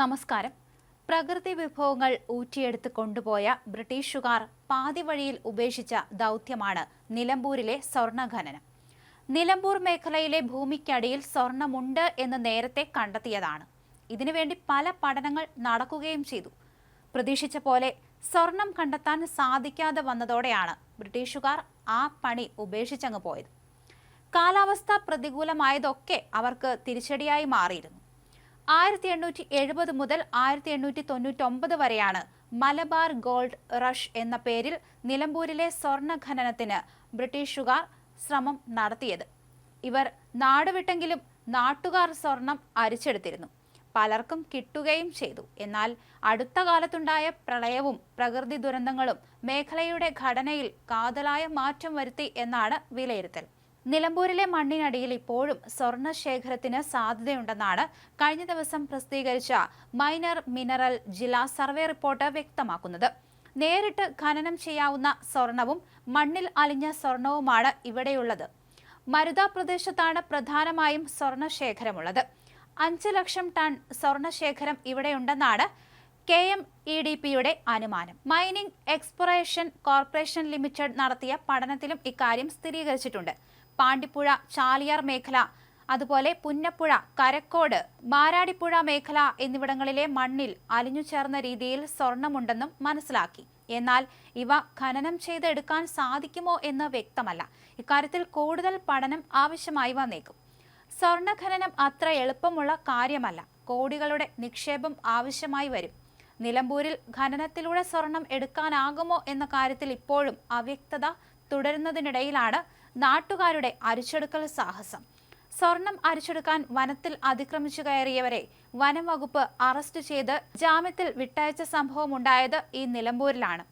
നമസ്കാരം. പ്രകൃതി വിഭവങ്ങൾ ഊറ്റിയെടുത്ത് കൊണ്ടുപോയ ബ്രിട്ടീഷുകാർ പാതി വഴിയിൽ ഉപേക്ഷിച്ച ദൗത്യമാണ് നിലമ്പൂരിലെ സ്വർണഖനനം നിലമ്പൂർ മേഖലയിലെ ഭൂമിക്കടിയിൽ സ്വർണമുണ്ട് എന്ന് നേരത്തെ കണ്ടെത്തിയതാണ്. ഇതിനുവേണ്ടി പല പഠനങ്ങൾ നടക്കുകയും ചെയ്തു. പ്രതീക്ഷിച്ച പോലെ സ്വർണം കണ്ടെത്താൻ സാധിക്കാതെ വന്നതോടെയാണ് ബ്രിട്ടീഷുകാർ ആ പണി ഉപേക്ഷിച്ചങ്ങ് പോയത്. കാലാവസ്ഥ പ്രതികൂലമായതൊക്കെ അവർക്ക് തിരിച്ചടിയായി മാറിയിരുന്നു. ആയിരത്തി എണ്ണൂറ്റി എഴുപത് മുതൽ ആയിരത്തി എണ്ണൂറ്റി തൊണ്ണൂറ്റൊമ്പത് വരെയാണ് മലബാർ ഗോൾഡ് റഷ് എന്ന പേരിൽ നിലമ്പൂരിലെ സ്വർണ ഖനനത്തിന് ബ്രിട്ടീഷുകാർ ശ്രമം നടത്തിയത്. ഇവർ നാടുവിട്ടെങ്കിലും നാട്ടുകാർ സ്വർണം അരിച്ചെടുത്തിരുന്നു. പലർക്കും കിട്ടുകയും ചെയ്തു. എന്നാൽ അടുത്ത കാലത്തുണ്ടായ പ്രളയവും പ്രകൃതി ദുരന്തങ്ങളും മേഖലയുടെ ഘടനയിൽ കാതലായ മാറ്റം വരുത്തി എന്നാണ് വിലയിരുത്തൽ. നിലമ്പൂരിലെ മണ്ണിനടിയിൽ ഇപ്പോഴും സ്വർണ ശേഖരത്തിന് സാധ്യതയുണ്ടെന്നാണ് കഴിഞ്ഞ ദിവസം പ്രസിദ്ധീകരിച്ച മൈനർ മിനറൽ ജില്ലാ സർവേ റിപ്പോർട്ട് വ്യക്തമാക്കുന്നത്. നേരിട്ട് ഖനനം ചെയ്യാവുന്ന സ്വർണവും മണ്ണിൽ അലിഞ്ഞ സ്വർണവുമാണ് ഇവിടെയുള്ളത്. മരുത പ്രദേശത്താണ് പ്രധാനമായും സ്വർണ ശേഖരമുള്ളത് അഞ്ച് ലക്ഷം ടൺ സ്വർണ ശേഖരം ഇവിടെയുണ്ടെന്നാണ് കെ എം ഇ ഡി പിയുടെ അനുമാനം. മൈനിങ് എക്സ്പ്ലോറേഷൻ കോർപ്പറേഷൻ ലിമിറ്റഡ് നടത്തിയ പഠനത്തിലും ഇക്കാര്യം സ്ഥിരീകരിച്ചിട്ടുണ്ട്. പാണ്ടിപ്പുഴ ചാലിയാർ മേഖല അതുപോലെ പുന്നപ്പുഴ കരക്കോട് മാരാടിപ്പുഴ മേഖല എന്നിവിടങ്ങളിലെ മണ്ണിൽ അലിഞ്ഞു ചേർന്ന രീതിയിൽ സ്വർണമുണ്ടെന്നും മനസ്സിലാക്കി. എന്നാൽ ഇവ ഖനനം ചെയ്തെടുക്കാൻ സാധിക്കുമോ എന്ന് വ്യക്തമല്ല. ഇക്കാര്യത്തിൽ കൂടുതൽ പഠനം ആവശ്യമായി വന്നേക്കും. സ്വർണ ഖനനം അത്ര എളുപ്പമുള്ള കാര്യമല്ല. കോടികളുടെ നിക്ഷേപം ആവശ്യമായി വരും. നിലമ്പൂരിൽ ഖനനത്തിലൂടെ സ്വർണം എടുക്കാനാകുമോ എന്ന കാര്യത്തിൽ ഇപ്പോഴും അവ്യക്തത തുടരുന്നതിനിടയിലാണ് നാട്ടുകാരുടെ അരിച്ചെടുക്കൽ സാഹസം. സ്വർണം അരിച്ചെടുക്കാൻ വനത്തിൽ അതിക്രമിച്ചു കയറിയവരെ വനം വകുപ്പ് അറസ്റ്റ് ചെയ്ത് ജാമ്യത്തിൽ വിട്ടയച്ച സംഭവം ഉണ്ടായത് ഈ നിലമ്പൂരിലാണ്.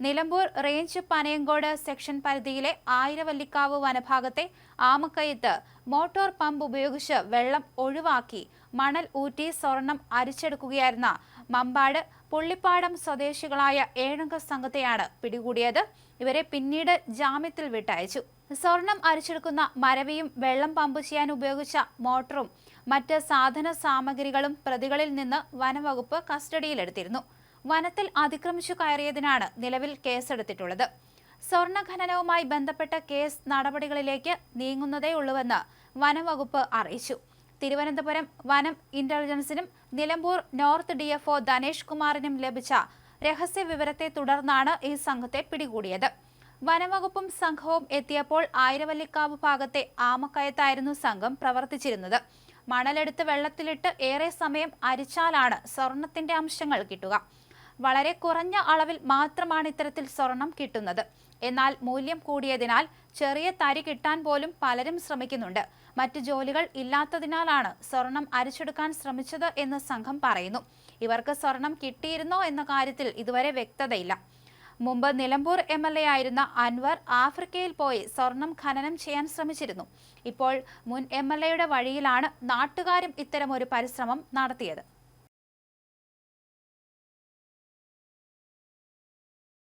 നിലമ്പൂർ റേഞ്ച് പനയങ്കോട് സെക്ഷൻ പരിധിയിലെ ആയിരവല്ലിക്കാവ് വനഭാഗത്തെ ആമക്കയത്ത് മോട്ടോർ പമ്പ് ഉപയോഗിച്ച് വെള്ളം ഒഴിവാക്കി മണൽ ഊറ്റി സ്വർണം അരിച്ചെടുക്കുകയായിരുന്ന മമ്പാട് പുള്ളിപ്പാടം സ്വദേശികളായ ഏഴംഗ സംഘത്തെയാണ് പിടികൂടിയത്. ഇവരെ പിന്നീട് ജാമ്യത്തിൽ വിട്ടയച്ചു. സ്വർണം അരിച്ചെടുക്കുന്ന മരവിയും വെള്ളം പമ്പ് ചെയ്യാൻ ഉപയോഗിച്ച മോട്ടറും മറ്റ് സാധന സാമഗ്രികളും പ്രതികളിൽ നിന്ന് വനവകുപ്പ് കസ്റ്റഡിയിലെടുത്തിരുന്നു. വനത്തിൽ അതിക്രമിച്ചു കയറിയതിനാണ് നിലവിൽ കേസെടുത്തിട്ടുള്ളത്. സ്വർണ ഖനനവുമായി ബന്ധപ്പെട്ട കേസ് നടപടികളിലേക്ക് നീങ്ങുന്നതേയുള്ളൂവെന്ന് വനംവകുപ്പ് അറിയിച്ചു. തിരുവനന്തപുരം വനം ഇന്റലിജൻസിനും നിലമ്പൂർ നോർത്ത് ഡിഎഫ്ഒ ധനേഷ് കുമാറിനും ലഭിച്ച രഹസ്യ വിവരത്തെ തുടർന്നാണ് ഈ സംഘത്തെ പിടികൂടിയത്. വനംവകുപ്പും സംഘവും എത്തിയപ്പോൾ ആയിരവല്ലിക്കാവ് ഭാഗത്തെ ആമക്കയത്തായിരുന്നു സംഘം പ്രവർത്തിച്ചിരുന്നത്. മണലെടുത്ത് വെള്ളത്തിലിട്ട് ഏറെ സമയം അരിച്ചാലാണ് സ്വർണത്തിന്റെ അംശങ്ങൾ കിട്ടുക. വളരെ കുറഞ്ഞ അളവിൽ മാത്രമാണ് ഇത്തരത്തിൽ സ്വർണം കിട്ടുന്നത്. എന്നാൽ മൂല്യം കൂടിയതിനാൽ ചെറിയ തരി കിട്ടാൻ പോലും പലരും ശ്രമിക്കുന്നുണ്ട്. മറ്റ് ജോലികൾ ഇല്ലാത്തതിനാലാണ് സ്വർണം അരിച്ചെടുക്കാൻ ശ്രമിച്ചത് എന്ന് സംഘം പറയുന്നു. ഇവർക്ക് സ്വർണം കിട്ടിയിരുന്നോ എന്ന കാര്യത്തിൽ ഇതുവരെ വ്യക്തതയില്ല. മുമ്പ് നിലമ്പൂർ എം എൽ എ ആയിരുന്ന അൻവർ ആഫ്രിക്കയിൽ പോയി സ്വർണം ഖനനം ചെയ്യാൻ ശ്രമിച്ചിരുന്നു. ഇപ്പോൾ മുൻ എം എൽ എയുടെ വഴിയിലാണ് നാട്ടുകാരും ഇത്തരമൊരു പരിശ്രമം നടത്തിയത്.